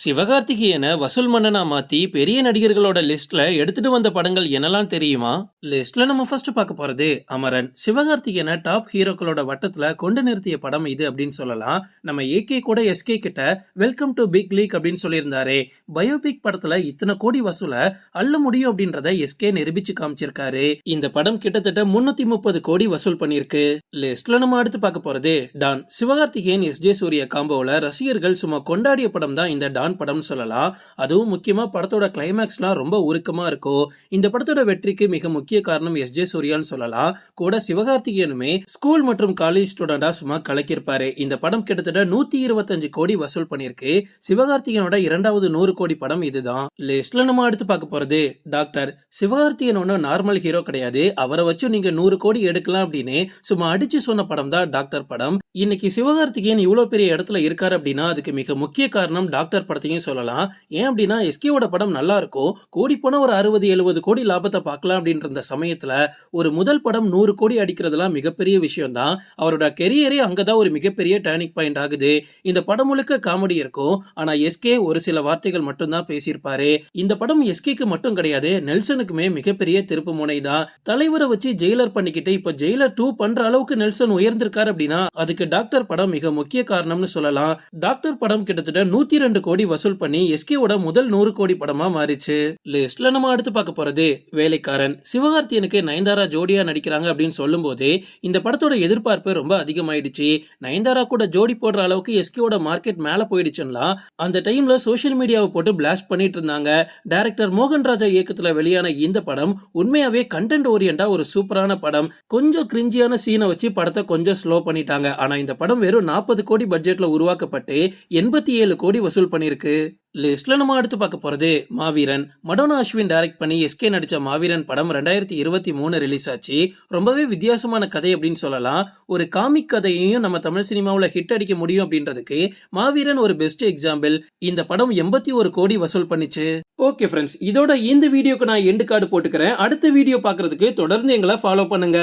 சிவகார்த்திகேயனை வசூல் மன்னனா மாத்தி பெரிய நடிகர்களோட லிஸ்ட்ல எடுத்துட்டு வந்த படங்கள் என்னெல்லாம் தெரியுமா? லிஸ்ட்ல நம்ம ஃபர்ஸ்ட் பார்க்க போறது அமரன். சிவகார்த்திகேயனை டாப் ஹீரோக்களோட வட்டத்துல கொண்டு நிறுத்திய படம் இது அப்படின்னு சொல்லலாம். நம்ம ஏகே கூட எஸ்கே கிட்ட வெல்கம் டு பிக் லீக் அப்படின்னு சொல்லியிருந்தாரு. பயோபிக் படத்துல இத்தனை கோடி வசூல அள்ள முடியும் அப்படின்றத எஸ்கே நிரூபிச்சு காமிச்சிருக்காரு. இந்த படம் கிட்டத்தட்ட முன்னூத்தி முப்பது கோடி வசூல் பண்ணிருக்கு லிஸ்ட்ல நம்ம அடுத்து பார்க்க போறது டான். சிவகார்த்திகேயன் எஸ் ஜே சூரிய காம்போல ரசிகர்கள் சும்மா கொண்டாடிய படம் தான் இந்த டான் படம்னு சொல்லலாம். அதுவும் முக்கியமா படத்தோட கிளைமேக்ஸ்லாம் ரொம்ப உருக்கமா இருக்கும் இந்த படத்தோட வெற்றிக்கு மிக முக்கிய காரணம் எஸ் ஜே சூர்யான்னு சொல்லலாம். கூட சிவகார்த்திகேயனுமே ஸ்கூல் மற்றும் காலேஜ் ஸ்டூடெண்டா சும்மா கலக்கியிருப்பாரு. இந்த படம் கிட்டத்தட்ட நூத்தி இருபத்தஞ்சு கோடி வசூல் பண்ணியிருக்கு. சிவகார்த்திகேயனோட இரண்டாவது நூறு கோடி படம் இதுதான். லிஸ்ட்ல நம்ம அடுத்து பார்க்க போறது டாக்டர் சிவகார்த்திகேயன் ஒன்றும் நார்மல் ஹீரோ கிடையாது. அவரை வச்சு நீங்க நூறு கோடி எடுக்கலாம் அப்படின்னு சும்மா அடிச்சு சொன்ன படம் தான் டாக்டர் படம். இன்னைக்கு சிவகார்த்திகேயன் இவ்வளவு பெரிய இடத்துல இருக்காரு அப்படின்னா அதுக்கு மிக முக்கிய காரணம் டாக்டர் படத்தையும் சொல்லலாம். ஏன் அப்படின்னா எஸ்கேவோட படம் நல்லா இருக்கும். கோடி போன ஒரு அறுபது எழுபது கோடி லாபத்தை பார்க்கலாம் அப்படின்ற இந்த சமயத்துல ஒரு முதல் படம் நூறு கோடி அடிக்கிறதுலாம் மிகப்பெரிய விஷயம் தான் அவரோட கெரியரே அங்கதான் ஒரு மிகப்பெரிய டேர்னிங் பாயிண்ட் ஆகுது. இந்த படம் முழுக்க காமெடி இருக்கும். ஆனா எஸ்கே ஒரு சில வார்த்தைகள் மட்டும்தான் பேசியிருப்பாரு. இந்த படம் எஸ்கேக்கு மட்டும் கிடையாது நெல்சனுக்குமே மிகப்பெரிய திருப்பு முனை தான் தலைவரை வச்சு ஜெயிலர் பண்ணிக்கிட்டு இப்ப ஜெயிலர் டூ பண்ற அளவுக்கு நெல்சன் உயர்ந்திருக்காரு அப்படின்னா அதுக்கு டாக்டர் படம் மிக முக்கிய காரணம்னு சொல்லலாம். டாக்டர் படம் கிட்டத்தட்ட நூத்தி ரெண்டு கோடி வசூல் பண்ணி எஸ்கேவோட முதல் நூறு கோடி படமா மாறிச்சு. லிஸ்ட்ல நம்ம அடுத்து பார்க்க போறது வேலைக்காரன். சிவகார்த்தியனுக்கு நயன்தாரா ஜோடியா நடிக்கிறாங்க அப்படின்னு சொல்லும் போதே இந்த படத்தோட எதிர்பார்ப்பு ரொம்ப அதிகமாயிடுச்சு. நயன்தாரா கூட ஜோடி போடுற அளவுக்கு எஸ்கேவோட மார்க்கெட் மேல போயிடுச்சுன்னா அந்த டைம்ல சோசியல் மீடியாவை போட்டு பிளாஸ்ட் பண்ணிட்டு இருந்தாங்க. டைரக்டர் மோகன் ராஜா இயக்கத்துல வெளியான இந்த படம் உண்மையாவே கண்டென்ட் ஓரியண்டா ஒரு சூப்பரான படம். கொஞ்சம் கிரிஞ்சியான சீனை வச்சு படத்தை கொஞ்சம் ஸ்லோ பண்ணிட்டாங்க. ஆனா இந்த படம் வெறும் நாற்பது கோடி பட்ஜெட்ல உருவாக்கப்பட்டு எண்பத்தி ஏழு கோடி வசூல் பண்ணிருக்கு லிஸ்ட்ல நம்ம அடுத்து பார்க்க போறது மாவீரன். மடோனா அஸ்வின் டைரக்ட் பண்ணி எஸ்கே நடிச்ச மாவீரன் படம் ரெண்டாயிரத்தி இருபத்தி மூணு ரிலீஸ் ஆச்சு. ரொம்பவே வித்தியாசமான கதை அப்படின்னு சொல்லலாம். ஒரு காமிக் கதையையும் நம்ம தமிழ் சினிமாவில் ஹிட் அடிக்க முடியும் அப்படின்றதுக்கு மாவீரன் ஒரு பெஸ்ட் எக்ஸாம்பிள் இந்த படம் எண்பத்தி ஒரு கோடி வசூல் பண்ணிச்சு. ஓகே ஃப்ரெண்ட்ஸ் இதோட இந்த வீடியோக்கு நான் எண்டு கார்டு போட்டுக்கிறேன். அடுத்த வீடியோ பார்க்கறதுக்கு தொடர்ந்து எங்களை ஃபாலோ பண்ணுங்க.